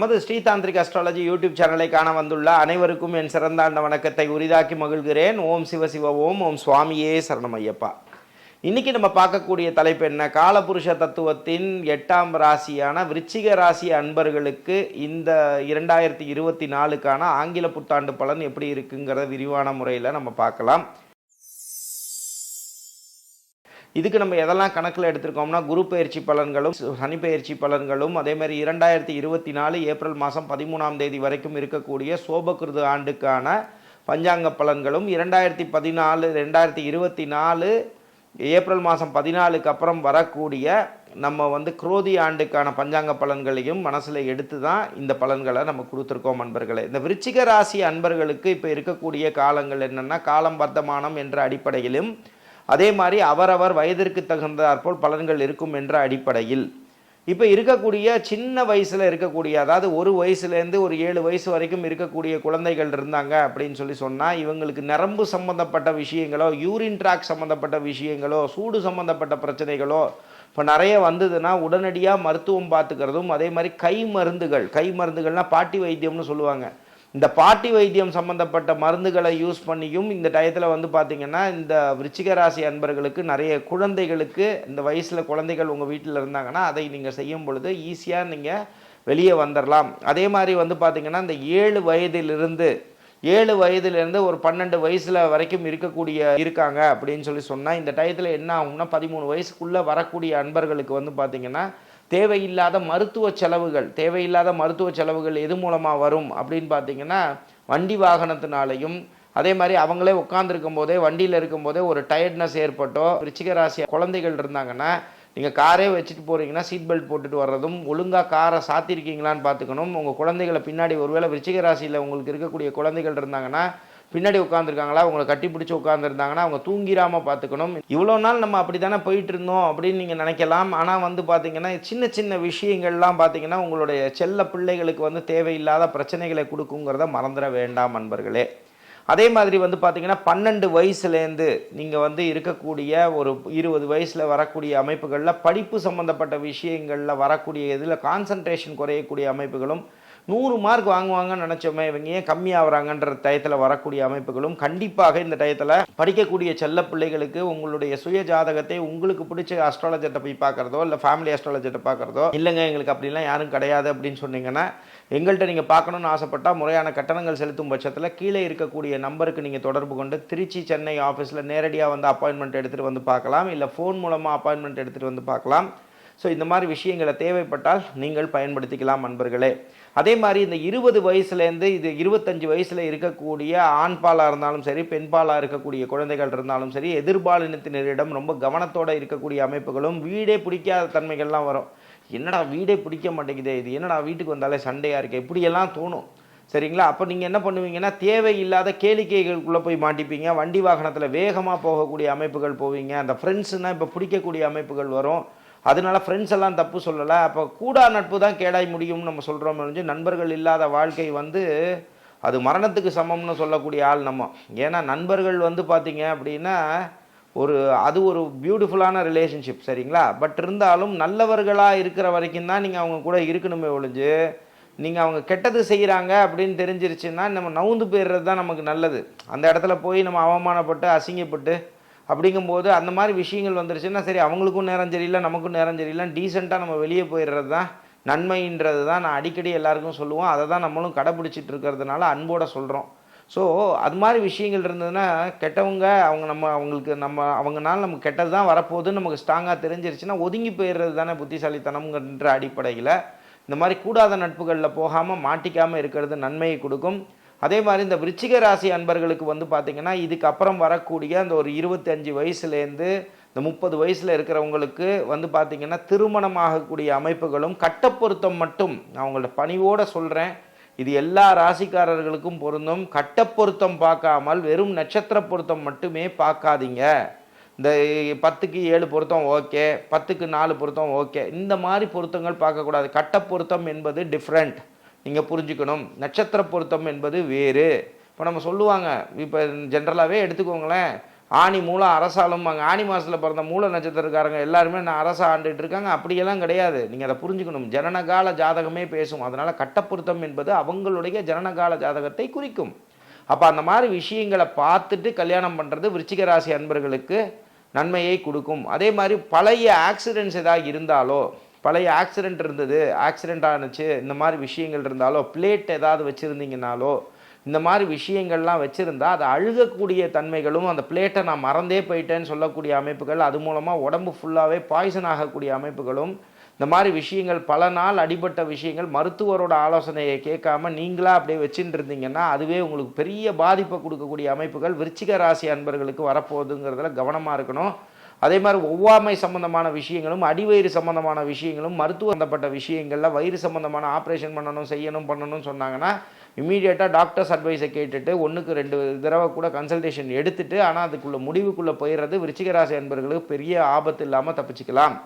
நமது Shri tantric astrology YouTube சேனலை காண வந்துள்ள அனைவருக்கும் என் சிறந்தாண்ட வணக்கத்தை உரிதாக்கி மகிழ்கிறேன். ஓம் சிவ ஓம் ஓம் சுவாமியே சரணம் ஐயப்பா இன்னைக்கு நம்ம பார்க்கக்கூடிய தலைப்பு என்ன? காலபுருஷ தத்துவத்தின் எட்டாம் ராசியான விருச்சிக ராசி அன்பர்களுக்கு இந்த இரண்டாயிரத்தி இருபத்தி நாலுக்கான ஆங்கில புத்தாண்டு பலன் எப்படி இருக்குங்கிறத விரிவான முறையில் நம்ம பார்க்கலாம். இதுக்கு நம்ம எதெல்லாம் கணக்கில் எடுத்திருக்கோம்னா குரு பயிற்சி பலன்களும் சனி பயிற்சி பலன்களும் அதே மாதிரி இரண்டாயிரத்தி இருபத்தி நாலு ஏப்ரல் மாதம் பதிமூணாம் தேதி வரைக்கும் இருக்கக்கூடிய சோபகிருது ஆண்டுக்கான பஞ்சாங்க பலன்களும் இரண்டாயிரத்தி பதினாலு ரெண்டாயிரத்தி இருபத்தி நாலு ஏப்ரல் மாதம் பதினாலுக்கு அப்புறம் வரக்கூடிய நம்ம வந்து குரோதி ஆண்டுக்கான பஞ்சாங்க பலன்களையும் மனசில் எடுத்து தான் இந்த பலன்களை நம்ம கொடுத்துருக்கோம் அன்பர்களே. இந்த விருச்சிக ராசி அன்பர்களுக்கு இப்போ இருக்கக்கூடிய காலங்கள் என்னென்னா காலம் வர்த்தமானம் என்ற அடிப்படையிலும் அதே மாதிரி அவரவர் வயதிற்கு தகுந்தாற்போல் பலன்கள் இருக்கும் என்ற அடிப்படையில். இப்போ இருக்கக்கூடிய சின்ன வயசில் இருக்கக்கூடிய அதாவது ஒரு வயசுலேருந்து ஒரு ஏழு வயசு வரைக்கும் இருக்கக்கூடிய குழந்தைகள் இருந்தாங்க அப்படின்னு சொல்லி சொன்னால் இவங்களுக்கு நரம்பு சம்மந்தப்பட்ட விஷயங்களோ யூரின் ட்ராக் சம்மந்தப்பட்ட விஷயங்களோ சூடு சம்மந்தப்பட்ட பிரச்சனைகளோ இப்போ நிறைய வந்ததுன்னா உடனடியாக மருத்துவம் பார்த்துக்கிறதும் அதே மாதிரி கை மருந்துகள் கை மருந்துகள்னால் பாட்டி வைத்தியம்னு சொல்லுவாங்க. இந்த பாட்டி வைத்தியம் சம்மந்தப்பட்ட மருந்துகளை யூஸ் பண்ணியும் இந்த டயத்தில் வந்து பார்த்திங்கன்னா இந்த விருச்சிக ராசி அன்பர்களுக்கு நிறைய குழந்தைகளுக்கு இந்த வயசில் குழந்தைகள் உங்கள் வீட்டில் இருந்தாங்கன்னா அதை நீங்கள் செய்யும் பொழுது ஈஸியாக நீங்கள் வெளியே வந்துடலாம் அதே மாதிரி வந்து பார்த்திங்கன்னா இந்த ஏழு வயதிலிருந்து ஏழு வயதுலேருந்து ஒரு பன்னெண்டு வயசில் வரைக்கும் இருக்கக்கூடிய இருக்காங்க அப்படின்னு சொல்லி சொன்னால் இந்த டயத்தில் என்ன ஆகும்னா பதிமூணு வயசுக்குள்ளே வரக்கூடிய அன்பர்களுக்கு வந்து பார்த்திங்கன்னா தேவையில்லாத மருத்துவ செலவுகள் தேவையில்லாத மருத்துவ செலவுகள் எது மூலமாக வரும் அப்படின்னு பார்த்தீங்கன்னா வண்டி வாகனத்தினாலையும் அதே மாதிரி அவங்களே உட்காந்துருக்கும் போதே வண்டியில் இருக்கும்போதே ஒரு டயர்ட்னஸ் ஏற்பட்டோ விருச்சிக ராசி குழந்தைகள் இருந்தாங்கன்னா நீங்கள் காரே வச்சுட்டு போகிறீங்கன்னா சீட் பெல்ட் போட்டுட்டு வர்றதும் ஒழுங்காக காரை சாத்திருக்கீங்களான்னு பார்த்துக்கணும் உங்கள் குழந்தைகளை பின்னாடி ஒருவேளை விருச்சிக ராசியில் உங்களுக்கு இருக்கக்கூடிய குழந்தைகள் இருந்தாங்கன்னா பின்னாடி உட்காந்துருக்காங்களா அவங்களை கட்டி பிடிச்சி உட்காந்துருந்தாங்கன்னா அவங்க தூங்கிராம பார்த்துக்கணும். இவ்வளோ நாள் நம்ம அப்படி தானே போயிட்டு இருந்தோம் அப்படின்னு நீங்கள் நினைக்கலாம். ஆனால் வந்து பார்த்தீங்கன்னா சின்ன சின்ன விஷயங்கள்லாம் பார்த்தீங்கன்னா உங்களுடைய செல்ல பிள்ளைகளுக்கு வந்து தேவையில்லாத பிரச்சனைகளை கொடுக்குங்கிறத மறந்துட வேண்டாம் நண்பர்களே. அதே மாதிரி வந்து பார்த்தீங்கன்னா பன்னெண்டு வயசுலேருந்து நீங்கள் வந்து இருக்கக்கூடிய ஒரு இருபது வயசில் வரக்கூடிய அமைப்புகளில் படிப்பு சம்மந்தப்பட்ட விஷயங்களில் வரக்கூடிய இதில் கான்சன்ட்ரேஷன் குறையக்கூடிய அமைப்புகளும் நூறு மார்க் வாங்குவாங்கன்னு நினச்சோமே இவங்க ஏன் கம்மியாகிறாங்கன்ற டயத்தில் வரக்கூடிய அமைப்புகளும் கண்டிப்பாக இந்த டயத்தில் படிக்கக்கூடிய செல்ல பிள்ளைகளுக்கு உங்களுடைய சுய ஜாதகத்தை உங்களுக்கு பிடிச்ச அஸ்ட்ராலஜர்கிட்ட போய் பார்க்குறதோ இல்லை ஃபேமிலி அஸ்ட்ராலஜர்கிட்ட பார்க்குறதோ இல்லைங்க எங்களுக்கு அப்படிலாம் யாரும் கிடையாது அப்படின்னு சொன்னீங்கன்னா எங்கள்கிட்ட நீங்கள் பார்க்கணுன்னு ஆசைப்பட்டால் முறையான கட்டணங்கள் செலுத்தும் பட்சத்தில் கீழே இருக்கக்கூடிய நம்பருக்கு நீங்கள் தொடர்பு கொண்டு திருச்சி சென்னை ஆஃபீஸில் நேரடியாக வந்து அப்பாயின்மெண்ட் எடுத்துகிட்டு வந்து பார்க்கலாம் இல்லை ஃபோன் மூலமாக அப்பாயின்மெண்ட் எடுத்துகிட்டு வந்து பார்க்கலாம். ஸோ இந்த மாதிரி விஷயங்களை தேவைப்பட்டால் நீங்கள் பயன்படுத்திக்கலாம் நண்பர்களே அதே மாதிரி இந்த இருபது வயசுலேருந்து இது இருபத்தஞ்சு வயசில் இருக்கக்கூடிய ஆண் பாலாக இருந்தாலும் சரி பெண் பாலாக இருக்கக்கூடிய குழந்தைகள் இருந்தாலும் சரி எதிர்பாலினத்தினரிடம் ரொம்ப கவனத்தோடு இருக்கக்கூடிய அமைப்புகளும் வீடே பிடிக்காத தன்மைகள்லாம் வரும். என்னடா வீடே பிடிக்க மாட்டேங்குதே இது என்னடா வீட்டுக்கு வந்தாலே சண்டையாக இருக்குது இப்படியெல்லாம் தோணும். சரிங்களா? அப்போ நீங்கள் என்ன பண்ணுவீங்கன்னா தேவையில்லாத கேளிக்கைகளுக்குள்ளே போய் மாட்டிப்பீங்க வண்டி வாகனத்தில் வேகமாக போகக்கூடிய அமைப்புகள் போவீங்க அந்த ஃப்ரெண்ட்ஸுனால் இப்போ பிடிக்கக்கூடிய அமைப்புகள் வரும். அதனால ஃப்ரெண்ட்ஸ் எல்லாம் தப்பு சொல்லலை. அப்போ கூடா நட்பு தான் கேடாய் முடியும்னு நம்ம சொல்கிறோம் நண்பர்கள் இல்லாத வாழ்க்கை வந்து அது மரணத்துக்கு சமம்னு சொல்லக்கூடிய ஆள் நம்ம. ஏன்னா நண்பர்கள் வந்து பார்த்தீங்க அப்படின்னா ஒரு அது ஒரு பியூட்டிஃபுல்லான ரிலேஷன்ஷிப் சரிங்களா? பட் இருந்தாலும் நல்லவர்களாக இருக்கிற வரைக்கும் தான் நீங்கள் அவங்க கூட இருக்கணுமே ஒழிஞ்சு நீங்கள் அவங்க கெட்டது செய்கிறாங்க அப்படின்னு தெரிஞ்சிருச்சுன்னா நம்ம நவுந்து போயிடுறது தான் நமக்கு நல்லது. அந்த இடத்துல போய் நம்ம அவமானப்பட்டு அசிங்கப்பட்டு அப்படிங்கும்போது அந்த மாதிரி விஷயங்கள் வந்துருச்சுன்னா சரி அவங்களுக்கும் நேரம் சரியில்லை நமக்கும் நேரம் சரியில்லை. டீசெண்டாக நம்ம வெளியே போயிடுறது தான் நன்மைன்றது தான் நான் அடிக்கடி எல்லாருக்கும் சொல்லுவோம் அதை தான் நம்மளும் கடைப்பிடிச்சிட்டு இருக்கிறதுனால அன்போட சொல்கிறோம் ஸோ அது மாதிரி விஷயங்கள் இருந்ததுன்னா கெட்டவங்க அவங்க நம்ம அவங்களுக்கு நம்ம அவங்கனால நமக்கு கெட்டது தான் வரப்போகுதுன்னு நமக்கு ஸ்ட்ராங்காக தெரிஞ்சிருச்சுன்னா ஒதுங்கி போயிடுறது தானே புத்திசாலித்தனம்ன்ற அடிப்படையில். இந்த மாதிரி கூடாத நட்புகளில் போகாமல் மாட்டிக்காமல் இருக்கிறது நன்மையை கொடுக்கும். அதே மாதிரி இந்த விருச்சிக ராசி அன்பர்களுக்கு வந்து பார்த்திங்கன்னா இதுக்கப்புறம் வரக்கூடிய அந்த ஒரு இருபத்தஞ்சி வயசுலேருந்து இந்த முப்பது வயசில் இருக்கிறவங்களுக்கு வந்து பார்த்திங்கன்னா திருமணம் ஆகக்கூடிய அமைப்புகளும் கட்டப்பொருத்தம் மட்டும் நான் உங்கள்ட்ட பணிவோடு சொல்கிறேன் இது எல்லா ராசிக்காரர்களுக்கும் பொருந்தும். கட்டப்பொருத்தம் பார்க்காமல் வெறும் நட்சத்திர பொருத்தம் மட்டுமே பார்க்காதீங்க. இந்த பத்துக்கு ஏழு பொருத்தம் ஓகே பத்துக்கு நாலு பொருத்தம் ஓகே. இந்த மாதிரி பொருத்தங்கள் பார்க்கக்கூடாது. கட்டப்பொருத்தம் என்பது டிஃப்ரெண்ட் நீங்கள் புரிஞ்சுக்கணும். நட்சத்திர பொருத்தம் என்பது வேறு. இப்போ நம்ம சொல்லுவாங்க இப்போ ஜென்ரலாகவே எடுத்துக்கோங்களேன். ஆணி மூல அரசாலும் அங்கே ஆணி மாதத்தில் பிறந்த மூல நட்சத்திரக்காரங்க எல்லாருமே நான் அரசை ஆண்டுட்டு இருக்காங்க? அப்படியெல்லாம் கிடையாது. நீங்கள் அதை புரிஞ்சுக்கணும். ஜனனகால ஜாதகமே பேசும். அதனால் கட்டப்பொருத்தம் என்பது அவங்களுடைய ஜனனகால ஜாதகத்தை குறிக்கும். அப்போ அந்த மாதிரி விஷயங்களை பார்த்துட்டு கல்யாணம் பண்ணுறது விருச்சிக ராசி அன்பர்களுக்கு நன்மையை கொடுக்கும். அதே மாதிரி பழைய ஆக்சிடென்ட்ஸ் ஏதாவது இருந்தாலோ பழைய ஆக்சிடெண்ட் இருந்தது ஆக்சிடெண்ட் ஆனுச்சு இந்த மாதிரி விஷயங்கள் இருந்தாலோ பிளேட் ஏதாவது வச்சுருந்தீங்கனாலோ இந்த மாதிரி விஷயங்கள்லாம் வச்சுருந்தா அது அழுகக்கூடிய தன்மைகளும் அந்த பிளேட்டை நான் மறந்தே போயிட்டேன்னு சொல்லக்கூடிய அமைப்புகள் அது மூலமாக உடம்பு ஃபுல்லாகவே பாய்சன் ஆகக்கூடிய அமைப்புகளும் இந்த மாதிரி விஷயங்கள் பல நாள் அடிபட்ட விஷயங்கள் மருத்துவரோட ஆலோசனையை கேட்காம நீங்களாக அப்படியே வச்சுட்டு இருந்தீங்கன்னா அதுவே உங்களுக்கு பெரிய பாதிப்பை கொடுக்கக்கூடிய அமைப்புகள் விருச்சிக ராசி அன்பர்களுக்கு வரப்போகுதுங்கிறதுல கவனமாக இருக்கணும். அதே மாதிரி ஒவ்வாமை சம்பந்தமான விஷயங்களும் அடிவயிறு சம்பந்தமான விஷயங்களும் மருத்துவ சம்பந்தப்பட்ட விஷயங்களில் வயிறு சம்பந்தமான ஆப்ரேஷன் பண்ணணும் செய்யணும் பண்ணணும்னு சொன்னாங்கன்னா இமீடியட்டாக டாக்டர்ஸ் அட்வைஸை கேட்டுட்டு ஒன்றுக்கு ரெண்டு தடவை கூட கன்சல்டேஷன் எடுத்துட்டு ஆனால் அதுக்குள்ள முடிவுக்குள்ளே போயிடுறது விருச்சிகராசி அன்பர்களுக்கு பெரிய ஆபத்து இல்லாமல் தப்பிச்சுக்கலாம்.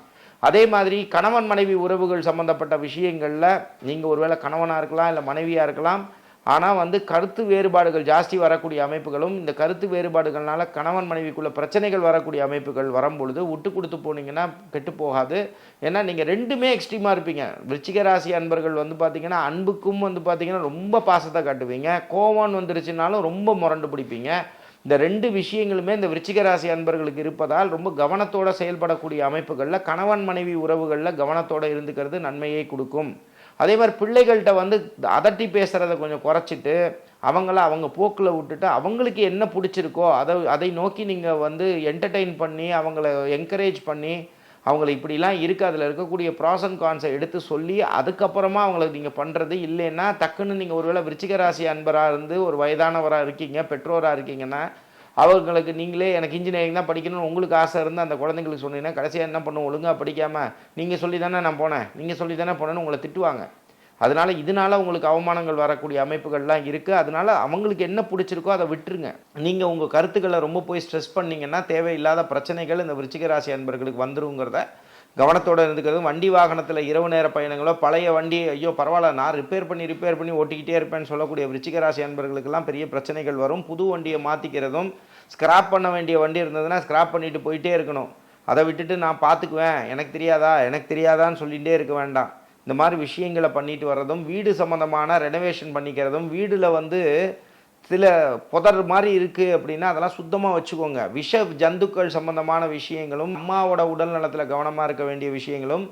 அதே மாதிரி கணவன் மனைவி உறவுகள் சம்பந்தப்பட்ட விஷயங்களில் நீங்கள் ஒருவேளை கணவனாக இருக்கலாம் இல்லை மனைவியாக இருக்கலாம் ஆனால் வந்து கருத்து வேறுபாடுகள் ஜாஸ்தி வரக்கூடிய அமைப்புகளும் இந்த கருத்து வேறுபாடுகள்னால கணவன் மனைவிக்குள்ள பிரச்சனைகள் வரக்கூடிய அமைப்புகள் வரும்பொழுது விட்டு கொடுத்து போனீங்கன்னா கெட்டு போகாது. ஏன்னா நீங்கள் ரெண்டுமே எக்ஸ்ட்ரீமாக இருப்பீங்க. விருச்சிக ராசி அன்பர்கள் வந்து பார்த்தீங்கன்னா அன்புக்கும் வந்து பார்த்தீங்கன்னா ரொம்ப பாசத்தை காட்டுவீங்க. கோவான் வந்துருச்சுனாலும் ரொம்ப முரண்டு பிடிப்பீங்க. இந்த ரெண்டு விஷயங்களுமே இந்த விருச்சிக ராசி அன்பர்களுக்கு இருப்பதால் ரொம்ப கவனத்தோடு செயல்படக்கூடிய அமைப்புகளில் கணவன் மனைவி உறவுகளில் கவனத்தோடு இருந்துக்கிறது நன்மையை கொடுக்கும். அதே மாதிரி பிள்ளைகள்கிட்ட வந்து அதட்டி பேசுகிறத கொஞ்சம் குறைச்சிட்டு அவங்கள அவங்க போக்கில் விட்டுட்டு அவங்களுக்கு என்ன பிடிச்சிருக்கோ அதை அதை நோக்கி நீங்கள் வந்து என்டர்டெயின் பண்ணி அவங்கள என்கரேஜ் பண்ணி அவங்கள இப்படிலாம் இருக்குது அதில் இருக்கக்கூடிய ப்ராஸ் அண்ட் கான்ஸை எடுத்து சொல்லி அதுக்கப்புறமா அவங்களுக்கு நீங்கள் பண்ணுறது இல்லைன்னா டக்குன்னு நீங்கள் ஒருவேளை விருச்சிக ராசி அன்பராக இருந்து ஒரு வயதானவராக இருக்கீங்க பெற்றோராக இருக்கீங்கன்னா அவங்களுக்கு நீங்களே எனக்கு இன்ஜினியரிங் தான் படிக்கணும்னு உங்களுக்கு ஆசை இருந்து அந்த குழந்தைங்களுக்கு சொன்னீங்கன்னா கடைசியாக என்ன பண்ணும் ஒழுங்காக படிக்காமல் நீங்கள் சொல்லி தானே நான் போனேன். நீங்கள் சொல்லி தானே போனேன்னு உங்களை திட்டுவாங்க. அதனால் இதனால உங்களுக்கு அவமானங்கள் வரக்கூடிய அமைப்புகள்லாம் இருக்குது அதனால அவங்களுக்கு என்ன பிடிச்சிருக்கோ அதை விட்டுருங்க. நீங்கள் உங்கள் கருத்துக்களை ரொம்ப போய் ஸ்ட்ரெஸ் பண்ணீங்கன்னா தேவையில்லாத பிரச்சனைகள் இந்த விருச்சிக ராசி அன்பர்களுக்கு வந்துருங்கிறத கவனத்தோடு இருந்துக்கிறது வண்டி வாகனத்தில் இரவு நேர பயணங்களோ பழைய வண்டி ஐயோ பரவாயில்ல நான் ரிப்பேர் பண்ணி ரிப்பேர் பண்ணி ஓட்டிக்கிட்டே இருப்பேன்னு சொல்லக்கூடிய விருச்சிகராசி அன்பர்களுக்கெல்லாம் பெரிய பிரச்சனைகள் வரும். புது வண்டியை மாற்றிக்கிறதும் ஸ்கிராப் பண்ண வேண்டிய வண்டி இருந்ததுன்னா ஸ்கிராப் பண்ணிட்டு போயிட்டே இருக்கணும். அதை விட்டுட்டு நான் பார்த்துக்குவேன் எனக்கு தெரியாதா? எனக்கு தெரியாதான்னு சொல்லிகிட்டே இருக்க வேண்டாம். இந்த மாதிரி விஷயங்களை பண்ணிட்டு வர்றதும் வீடு சம்மந்தமான ரெனோவேஷன் பண்ணிக்கிறதும் வீடில் வந்து சில புதர் மாதிரி இருக்குது அப்படின்னா அதெல்லாம் சுத்தமாக வச்சுக்கோங்க. விஷ ஜந்துக்கள் சம்பந்தமான விஷயங்களும் அம்மாவோட உடல் நலத்தில் கவனமாக இருக்க வேண்டிய விஷயங்களும்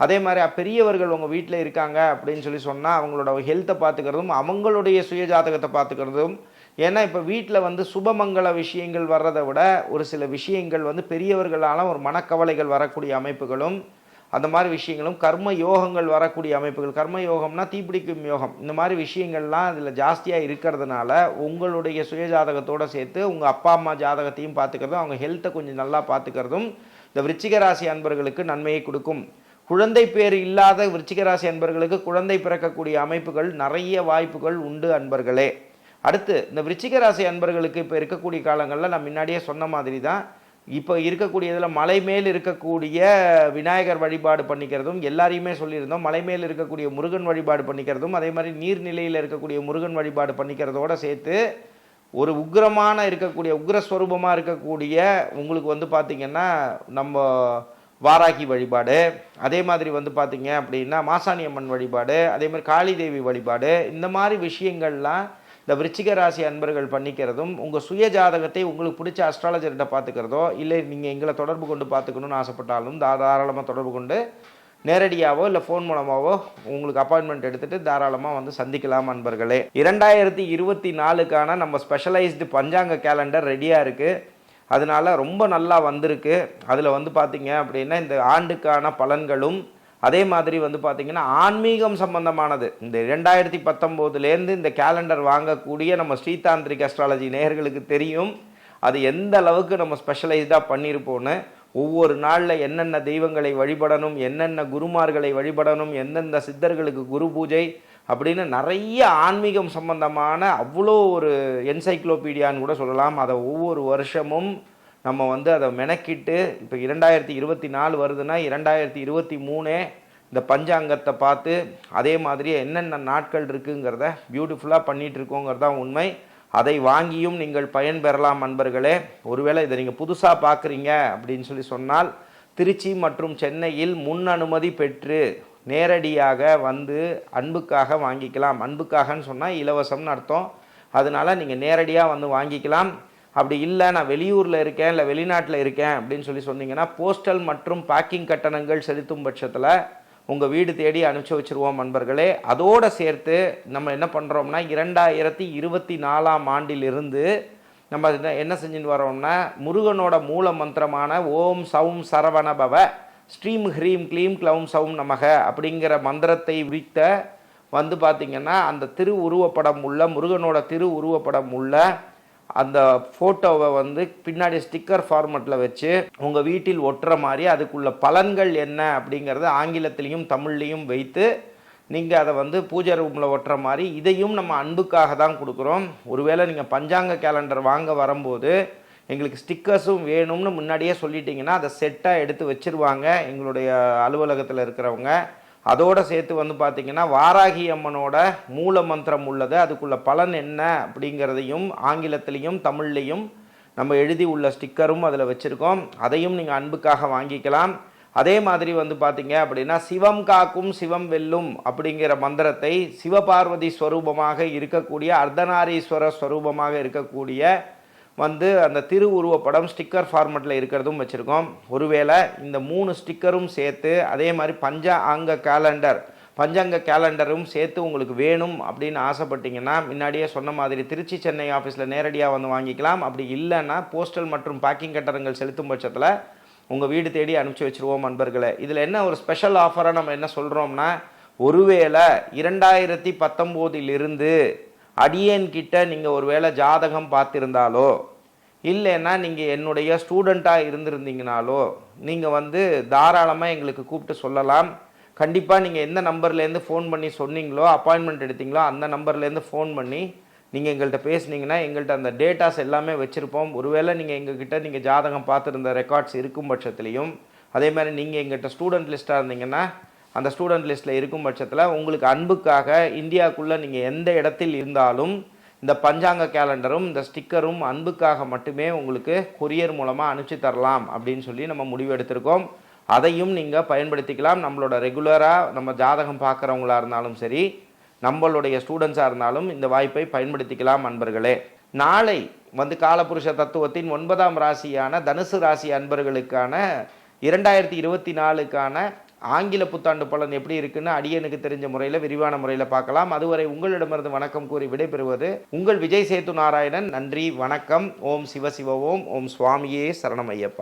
அதே மாதிரி பெரியவர்கள் உங்கள் வீட்டில் இருக்காங்க அப்படின்னு சொல்லி சொன்னால் அவங்களோட ஹெல்த்தை பார்த்துக்கிறதும் அவங்களுடைய சுயஜாதகத்தை பார்த்துக்கிறதும் ஏன்னா இப்போ வீட்டில் வந்து சுபமங்கல விஷயங்கள் வர்றதை விட ஒரு சில விஷயங்கள் வந்து பெரியவர்களால் ஒரு மனக்கவலைகள் வரக்கூடிய அமைப்புகளும் அந்த மாதிரி விஷயங்களும் கர்ம யோகங்கள் வரக்கூடிய அமைப்புகள். கர்ம யோகம்னா தீப்பிடிக்கும் யோகம். இந்த மாதிரி விஷயங்கள்லாம் அதில் ஜாஸ்தியாக இருக்கிறதுனால உங்களுடைய சுய ஜாதகத்தோடு சேர்த்து உங்கள் அப்பா அம்மா ஜாதகத்தையும் பார்த்துக்கிறதும் அவங்க ஹெல்த்தை கொஞ்சம் நல்லா பார்த்துக்கிறதும் இந்த விருச்சிக ராசி அன்பர்களுக்கு நன்மையை கொடுக்கும். குழந்தை பேர் இல்லாத விருச்சிகராசி அன்பர்களுக்கு குழந்தை பிறக்கக்கூடிய அமைப்புகள் நிறைய வாய்ப்புகள் உண்டு அன்பர்களே. அடுத்து இந்த விருச்சிகராசி அன்பர்களுக்கு இப்போ இருக்கக்கூடிய காலங்களில் நான் முன்னாடியே சொன்ன மாதிரி தான் இப்போ இருக்கக்கூடியதில் மலை மேல் இருக்கக்கூடிய விநாயகர் வழிபாடு பண்ணிக்கிறதும் எல்லாரையுமே சொல்லியிருந்தோம். மலை மேல் இருக்கக்கூடிய முருகன் வழிபாடு பண்ணிக்கிறதும் அதே மாதிரி நீர்நிலையில் இருக்கக்கூடிய முருகன் வழிபாடு பண்ணிக்கிறதோட சேர்த்து ஒரு உக்ரமான இருக்கக்கூடிய உக்ரஸ்வரூபமாக இருக்கக்கூடிய உங்களுக்கு வந்து பார்த்திங்கன்னா நம்ம வாராகி வழிபாடு அதே மாதிரி வந்து பார்த்திங்க அப்படின்னா மாசாணியம்மன் வழிபாடு அதே மாதிரி காளி தேவி வழிபாடு இந்த மாதிரி விஷயங்கள்லாம் இந்த விருச்சிக ராசி அன்பர்கள் பண்ணிக்கிறதும் உங்கள் சுய ஜாதகத்தை உங்களுக்கு பிடிச்ச அஸ்ட்ராலஜர்கிட்ட பார்த்துக்கிறதோ இல்லை நீங்கள் எங்களை தொடர்பு கொண்டு பார்த்துக்கணும்னு ஆசைப்பட்டாலும் தாராளமாக தொடர்பு கொண்டு நேரடியாவோ இல்லை ஃபோன் மூலமாகவோ உங்களுக்கு அப்பாயின்மெண்ட் எடுத்துகிட்டு தாராளமாக வந்து சந்திக்கலாம் அன்பர்களே. இரண்டாயிரத்தி இருபத்தி நாலுக்கான நம்ம ஸ்பெஷலைஸ்டு பஞ்சாங்க கேலண்டர் ரெடியாக இருக்குது அதனால ரொம்ப நல்லா வந்திருக்கு. அதில் வந்து பார்த்திங்க அப்படின்னா இந்த ஆண்டுக்கான பலன்களும் அதே மாதிரி வந்து பார்த்திங்கன்னா ஆன்மீகம் சம்பந்தமானது. இந்த ரெண்டாயிரத்தி பத்தொம்போதுலேருந்து இந்த கேலண்டர் வாங்கக்கூடிய நம்ம ஸ்ரீதாந்திரிக் அஸ்ட்ராலஜி நேயர்களுக்கு தெரியும். அது எந்த அளவுக்கு நம்ம ஸ்பெஷலைஸ்டாக பண்ணியிருப்போன்னு ஒவ்வொரு நாளில் என்னென்ன தெய்வங்களை வழிபடணும் என்னென்ன குருமார்களை வழிபடணும் எந்தெந்த சித்தர்களுக்கு குரு பூஜை அப்படின்னு நிறைய ஆன்மீகம் சம்பந்தமான அவ்வளோ ஒரு என்சைக்ளோபீடியான்னு கூட சொல்லலாம். அதை ஒவ்வொரு வருஷமும் நம்ம வந்து அதை மெனக்கிட்டு இப்போ இரண்டாயிரத்தி இருபத்தி நாலு வருதுன்னா இரண்டாயிரத்தி இருபத்தி மூணே இந்த பஞ்சாங்கத்தை பார்த்து அதே மாதிரி என்னென்ன நாட்கள் இருக்குங்கிறத பியூட்டிஃபுல்லாக பண்ணிகிட்ருக்கோங்கிறது தான் உண்மை. அதை வாங்கியும் நீங்கள் பயன்பெறலாம் நண்பர்களே ஒருவேளை இதை நீங்கள் புதுசாக பார்க்குறீங்க அப்படின்னு சொல்லி சொன்னால் திருச்சி மற்றும் சென்னையில் முன் அனுமதி பெற்று நேரடியாக வந்து அன்புக்காக வாங்கிக்கலாம். அன்புக்காகன்னு சொன்னால் இலவசம்னு அர்த்தம். அதனால நீங்கள் நேரடியாக வந்து வாங்கிக்கலாம். அப்படி இல்லை நான் வெளியூரில் இருக்கேன் இல்லை வெளிநாட்டில் இருக்கேன் அப்படின்னு சொல்லி சொன்னீங்கன்னா போஸ்டல் மற்றும் பேக்கிங் கட்டணங்கள் செலுத்தும் பட்சத்தில் உங்கள் வீடு தேடி அனுப்பிச்சி வச்சுருவோம் நண்பர்களே. அதோடு சேர்த்து நம்ம என்ன பண்ணுறோம்னா இரண்டாயிரத்தி இருபத்தி நாலாம் ஆண்டிலிருந்து நம்ம என்ன- என்ன செஞ்சுட்டு வரோம்னா முருகனோட மூல மந்திரமான ஓம் சௌம் சரவணபவ ஸ்ரீம் ஹ்ரீம் க்ளீம் க்ளவும் சவும் நமக அப்படிங்கிற மந்திரத்தை விரித்த வந்து பார்த்திங்கன்னா அந்த திரு உருவப்படம் உள்ள முருகனோட திரு உருவப்படம் உள்ள அந்த ஃபோட்டோவை வந்து பின்னாடி ஸ்டிக்கர் ஃபார்மட்டில் வச்சு உங்கள் வீட்டில் ஒட்டுற மாதிரி அதுக்குள்ள பலன்கள் என்ன அப்படிங்கிறத ஆங்கிலத்திலையும் தமிழ்லையும் வைத்து நீங்கள் அதை வந்து பூஜை ரூமில் ஒட்டுற மாதிரி இதையும் நம்ம அன்புக்காக தான் கொடுக்குறோம். ஒருவேளை நீங்கள் பஞ்சாங்க கேலண்டர் வாங்க வரும்போது எங்களுக்கு ஸ்டிக்கர்ஸும் வேணும்னு முன்னாடியே சொல்லிட்டீங்கன்னா அதை செட்டாக எடுத்து வச்சிருவாங்க எங்களுடைய அலுவலகத்தில் இருக்கிறவங்க. அதோடு சேர்த்து வந்து பார்த்தீங்கன்னா வாராகி அம்மனோட மூல மந்திரம் உள்ளது. அதுக்குள்ள பலன் என்ன? அப்படிங்கிறதையும் ஆங்கிலத்திலையும் தமிழ்லையும் நம்ம எழுதி உள்ள ஸ்டிக்கரும் அதில் வச்சுருக்கோம். அதையும் நீங்கள் அன்புக்காக வாங்கிக்கலாம். அதே மாதிரி வந்து பார்த்திங்க அப்படின்னா சிவம் காக்கும் சிவம் வெல்லும் அப்படிங்கிற மந்திரத்தை சிவபார்வதி ஸ்வரூபமாக இருக்கக்கூடிய அர்த்தநாரீஸ்வர ஸ்வரூபமாக இருக்கக்கூடிய வந்து அந்த திரு உருவப்படம் ஸ்டிக்கர் ஃபார்மட்டில் இருக்கிறதும் வச்சுருக்கோம். ஒருவேளை இந்த மூணு ஸ்டிக்கரும் சேர்த்து அதே மாதிரி பஞ்ச அங்க கேலண்டர் பஞ்சாங்க கேலண்டரும் சேர்த்து உங்களுக்கு வேணும் அப்படின்னு ஆசைப்பட்டீங்கன்னா முன்னாடியே சொன்ன மாதிரி திருச்சி சென்னை ஆஃபீஸில் நேரடியாக வந்து வாங்கிக்கலாம். அப்படி இல்லைன்னா போஸ்டல் மற்றும் பேக்கிங் கட்டணங்கள் செலுத்தும் பட்சத்தில் உங்கள் வீடு தேடி அனுப்பிச்சி வச்சிருவோம் நண்பர்களே. இதில் என்ன ஒரு ஸ்பெஷல் ஆஃபராக நம்ம என்ன சொல்கிறோம்னா ஒருவேளை இரண்டாயிரத்தி பத்தொம்போதிலிருந்து அடியேன் கிட்ட நீங்கள் ஒருவேளை ஜாதகம் பார்த்துருந்தாலோ இல்லைன்னா நீங்கள் என்னுடைய ஸ்டூடெண்ட்டாக இருந்திருந்தீங்கனாலோ நீங்கள் வந்து தாராளமாக எங்களுக்கு கூப்பிட்டு சொல்லலாம். கண்டிப்பாக நீங்கள் எந்த நம்பர்லேருந்து ஃபோன் பண்ணி சொன்னீங்களோ அப்பாயின்மெண்ட் எடுத்தீங்களோ அந்த நம்பர்லேருந்து ஃபோன் பண்ணி நீங்கள் எங்கள்கிட்ட பேசுனீங்கன்னா எங்கள்கிட்ட அந்த டேட்டாஸ் எல்லாமே வச்சுருப்போம். ஒருவேளை நீங்கள் எங்ககிட்ட நீங்கள் ஜாதகம் பார்த்துருந்த ரெக்கார்ட்ஸ் இருக்கும் பட்சத்துலையும் அதே மாதிரி நீங்கள் எங்கள்கிட்ட ஸ்டூடெண்ட் லிஸ்ட்டாக இருந்தீங்கன்னா அந்த ஸ்டூடெண்ட் லிஸ்ட்டில் இருக்கும் பட்சத்தில் உங்களுக்கு அன்புக்காக இந்தியாவுக்குள்ளே நீங்கள் எந்த இடத்தில் இருந்தாலும் இந்த பஞ்சாங்க கேலண்டரும் இந்த ஸ்டிக்கரும் அன்புக்காக மட்டுமே உங்களுக்கு கொரியர் மூலமாக அனுப்பிச்சி தரலாம் அப்படின்னு சொல்லி நம்ம முடிவு எடுத்திருக்கோம். அதையும் நீங்கள் பயன்படுத்திக்கலாம். நம்மளோட ரெகுலராக நம்ம ஜாதகம் பார்க்குறவங்களா இருந்தாலும் சரி நம்மளுடைய ஸ்டூடெண்ட்ஸாக இருந்தாலும் இந்த வாய்ப்பை பயன்படுத்திக்கலாம் அன்பர்களே. நாளை வந்து காலபுருஷ தத்துவத்தின் ஒன்பதாம் ராசியான தனுசு ராசி அன்பர்களுக்கான இரண்டாயிரத்தி இருபத்தி நாலுக்கான ஆங்கில புத்தாண்டு பலன் எப்படி இருக்குன்னு அடியனுக்கு தெரிஞ்ச முறையில் விரிவான முறையில் பார்க்கலாம். அதுவரை உங்களிடமிருந்து வணக்கம் கூறி விடைபெறுவது உங்கள் விஜய் சேத்து நாராயணன். நன்றி வணக்கம். ஓம் சிவ சிவ ஓம். ஓம் சுவாமியே சரணம் ஐயப்பா.